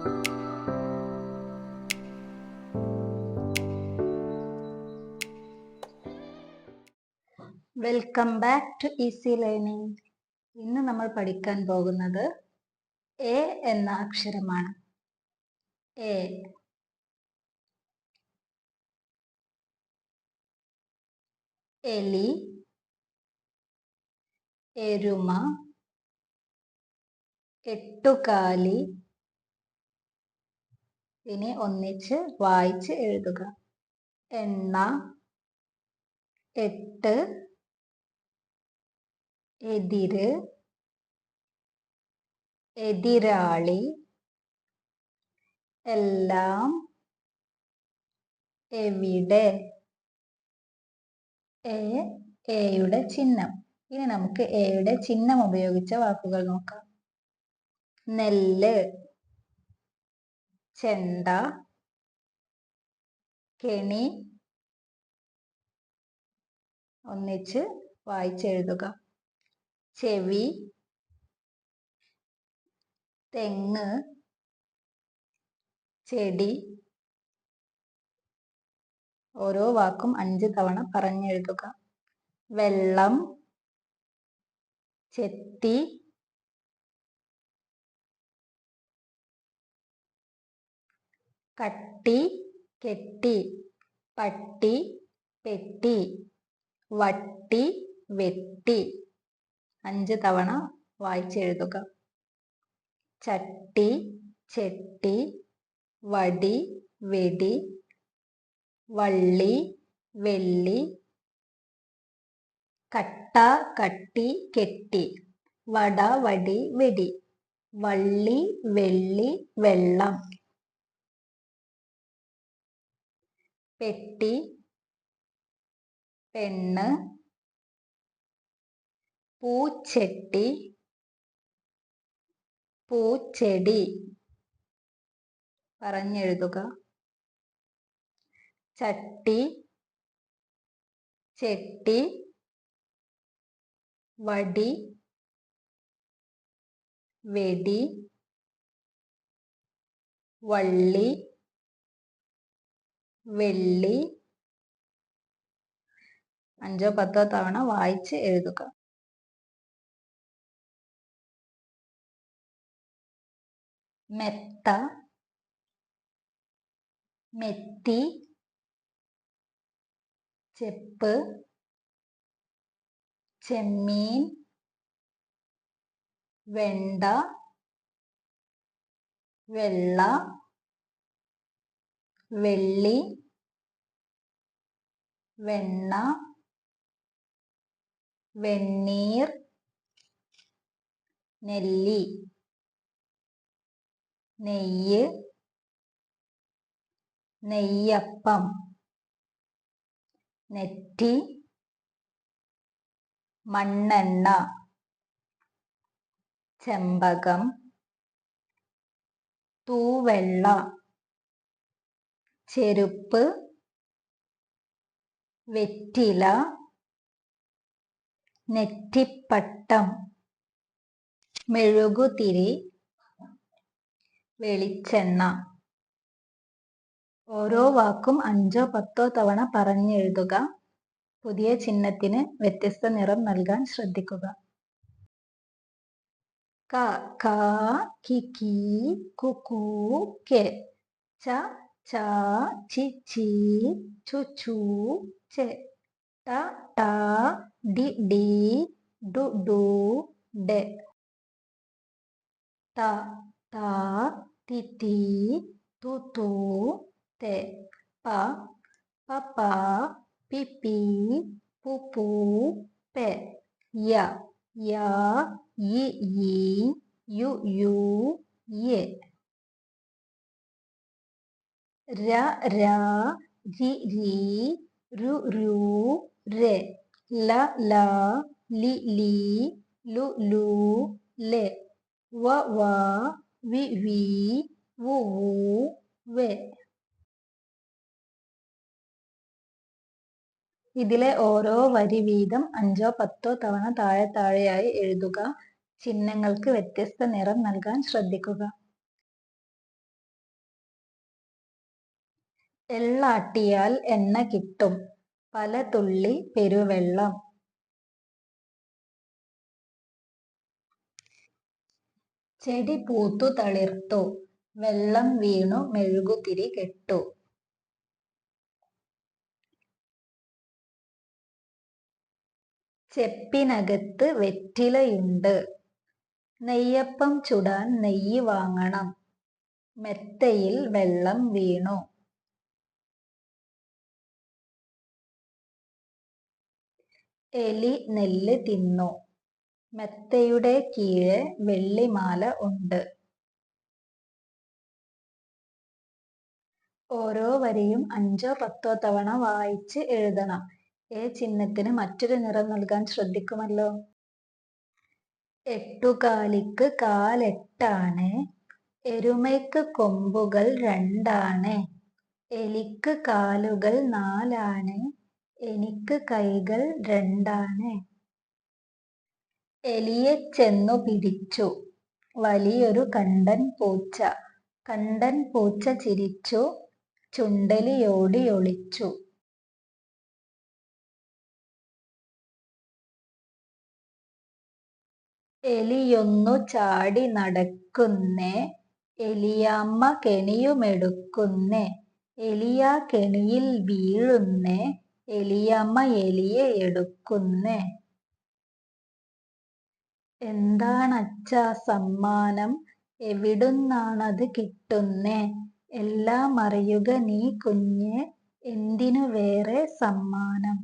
Welcome back to easy learning ഇന്ന് നമ്മൾ പഠിക്കാൻ പോകുന്നത് എ എന്ന അക്ഷരമാണ്. എ എലി. എരുമ. എട്ടുകാലി. ഇനി ഒന്നിച്ച് വായിച്ച് എഴുതുക. എണ്ണ എട്ട് എതിര് എതിരാളി എല്ലാം എവിടെ? എയുടെ ചിഹ്നം. ഇനി നമുക്ക് എയുടെ ചിഹ്നം ഉപയോഗിച്ച വാക്കുകൾ നോക്കാം. നെല്ല് ചെണ്ട കെണി ഒന്നിച്ച് വായിച്ചെഴുതുക. ചെവി തെങ്ങ് ചെടി ഓരോ വാക്കും അഞ്ച് തവണ പറഞ്ഞെഴുതുക. വെള്ളം ചെത്തി കട്ടി കെട്ടി പട്ടി പെട്ടി വട്ടി വെട്ടി. അഞ്ച് തവണ വായിച്ചെഴുതുക. ചട്ടി ചെട്ടി വടി വെടി വള്ളി വെള്ളി. കട്ട കട്ടി കെട്ടി. വട വടി വെടി. വള്ളി വെള്ളി വെള്ളം. പെട്ടി പെണ്ണ് പൂച്ചെട്ടി പൂച്ചെടി. പറഞ്ഞെഴുതുക. ചട്ടി ചെട്ടി വടി വെടി വള്ളി. വെള്ളി അഞ്ചോ പത്തോ തവണ വായിച്ച് എഴുതുക. മെത്ത മെത്തി ചെപ്പ് ചെമ്മീൻ വെണ്ട വെള്ള വെള്ളി വെണ്ണ വെണ്ണീർ നെല്ലി നെയ്യ് നെയ്യപ്പം നെറ്റി മണ്ണെണ്ണ ചെമ്പകം തൂവെള്ള ചെരുപ്പ് വെറ്റില നെറ്റിപ്പട്ടം മെഴുകുതിരി വെളിച്ചെണ്ണ. ഓരോ വാക്കും അഞ്ചോ പത്തോ തവണ പറഞ്ഞെഴുതുക. പുതിയ ചിഹ്നത്തിന് വ്യത്യസ്ത നിറം നൽകാൻ ശ്രദ്ധിക്കുക. ക ക കി കി കു ച chớ chị chị chu chú chệ tớ tớ, đi đi, đu đu đệ. Tớ tớ tí tí, tu tu tệ pa pa pa pi pi, pu pu, pệ. Ya ya yi yi yu yu ye ര ര രി രി രു രു രെ. ല ല ലി ലി ലു ലു ലെ. വ വി വി വു വു വെ ഇതിലെ ഓരോ വരി വീതം അഞ്ചോ പത്തോ തവണ താഴെ താഴെയായി എഴുതുക. ചിഹ്നങ്ങൾക്ക് വ്യത്യസ്ത നിറം നൽകാൻ ശ്രദ്ധിക്കുക. എള്ളാട്ടിയാൽ എണ്ണ കിട്ടും. പല തുള്ളി പെരുവെള്ളം. ചെടി പൂത്തു തളിർത്തു. വെള്ളം വീണു മെഴുകുതിരി കെട്ടു. ചെപ്പിനകത്ത് വെറ്റിലയുണ്ട്. നെയ്യപ്പം ചുടാൻ നെയ്യ് വാങ്ങണം. മെത്തയിൽ വെള്ളം വീണു. എലി നെല്ല് തിന്നു. മെത്തയുടെ കീഴെ വെള്ളിമാല ഉണ്ട്. ഓരോ വരിയും അഞ്ചോ പത്തോ തവണ വായിച്ച് എഴുതണം. എ ചിഹ്നത്തിന് മറ്റൊരു നിറം നൽകാൻ ശ്രദ്ധിക്കുമല്ലോ? എട്ടുകാലിക്ക് കാലെട്ടാണ്. എരുമയ്ക്ക് കൊമ്പുകൾ രണ്ടാണ്. എലിക്ക് കാലുകൾ നാലാണ്. എനിക്ക് കൈകൾ രണ്ടാണ്. എലിയെ ചെന്നു പിടിച്ചു. വലിയൊരു കണ്ടൻ പൂച്ച. കണ്ടൻ പൂച്ച ചിരിച്ചു. ചുണ്ടലിയോടി ഒളിച്ചു. എലിയൊന്നു ചാടി നടക്കുന്നേ. എലിയാമ്മ കെണിയുമെടുക്കുന്നേ. എലിയാ കെണിയിൽ വീഴുന്നേ. എലിയാമ്മ എലിയെ എടുക്കുന്നേ. എന്താണച്ചാ സമ്മാനം? എവിടുന്നാണത് കിട്ടുന്നേ? എല്ലാം അറിയുക നീ കുഞ്ഞേ. എന്തിനു വേറെ സമ്മാനം?